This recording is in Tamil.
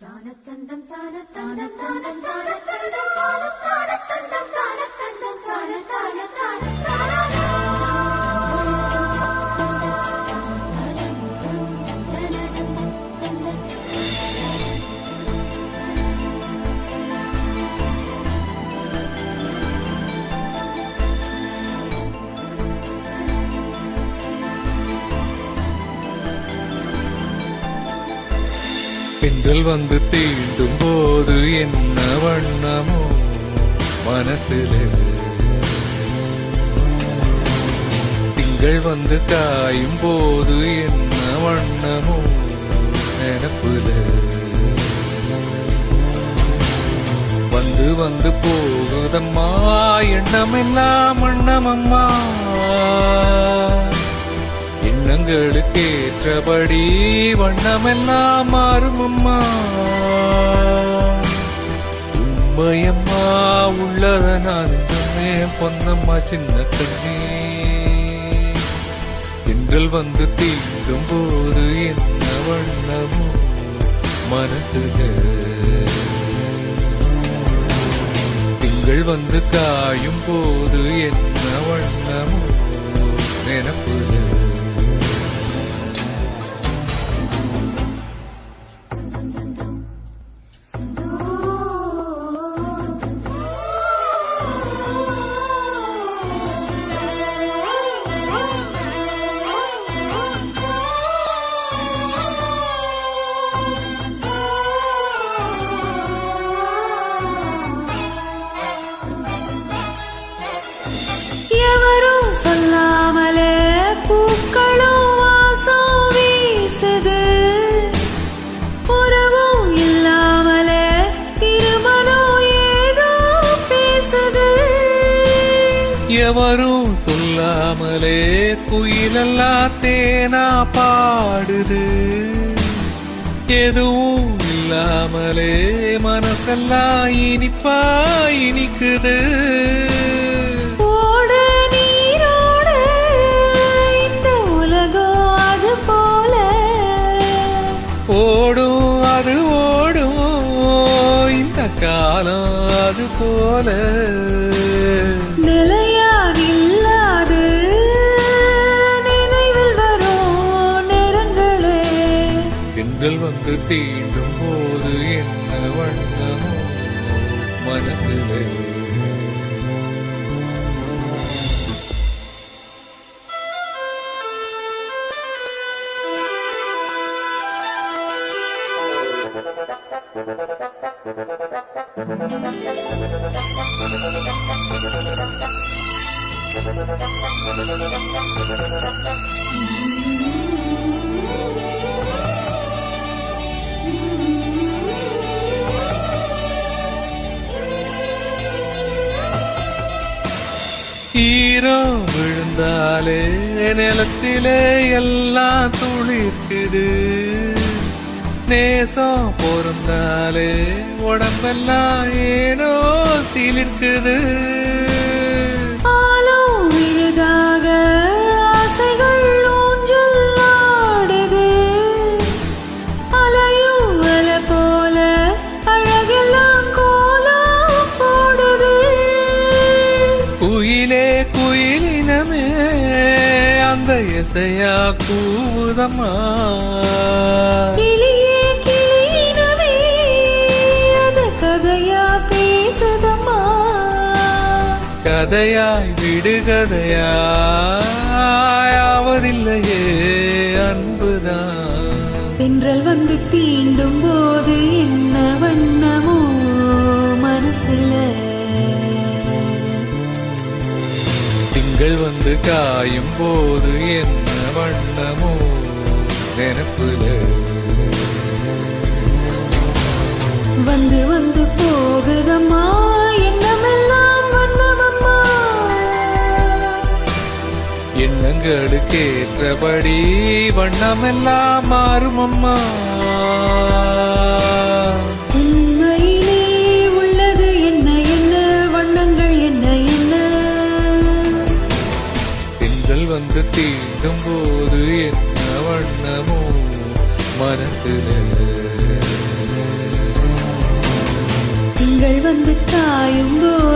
താനത്തന്തം താനത്തന്തം താനത്തന്തം താനത്തന്തം பெண்கள் வந்து தீண்டும் போது என்ன வண்ணமோ மனசில். திங்கள் வந்து தாயும் போது என்ன வண்ணமோ நினப்புல. வந்து வந்து போகுதம்மா எண்ணம் எண்ணமெல்லாம் வண்ணமம்மா. எண்ணங்களுக்கு ஏற்றபடி வண்ணமெல்லாம் மாறும் அம்மா. உண்மையம்மா உள்ளத நான் இன்னுமே பொன்னம்மா சின்ன கண்ணே என்றல் வந்து தீண்டும் போது என்ன வண்ணமோ மனசுக திங்கள் வந்து காயும் போது என்ன வண்ணமோ நினப்புல எவரும் சொல்லாமலே குயிலெல்லாம் தேனா பாடுது. எதுவும் இல்லாமலே மனசெல்லாம் இனிப்பா இனிக்குது. ஓடும் அது ஓடும் இந்த காலம் அது போல. பெண்கள் தீண்டும் போது என்ன வண்ணமோ மனசிலே. ஹீரோ விழுந்தாலே நிலத்திலே எல்லாம் துளிர்க்குது. நேசம் பொருந்தாலே உடம்பெல்லாம் ஏனோ சிலிர்க்குது ஆலும் விழுதாக ஆசைகள் குயிலே குயிலினமே அந்த இசையா பேசுதம்மா. கதையாய் விடுகதையாய் ஆவதில்லையே அன்புதான். தென்றல் வந்து தீண்டும் போது திங்கள் வந்து காயும் போது என்ன வண்ணமோ நினப்புல. வந்து வந்து போகுதம்மா எண்ணமெல்லாம் வண்ணமம்மா. எண்ணங்களுக்கு ஏற்றபடி வண்ணமெல்லாம் மாறும் அம்மா தீண்டும் போது என்ன வண்ணமோ மனசுல. திங்கள் வந்து காயும் போது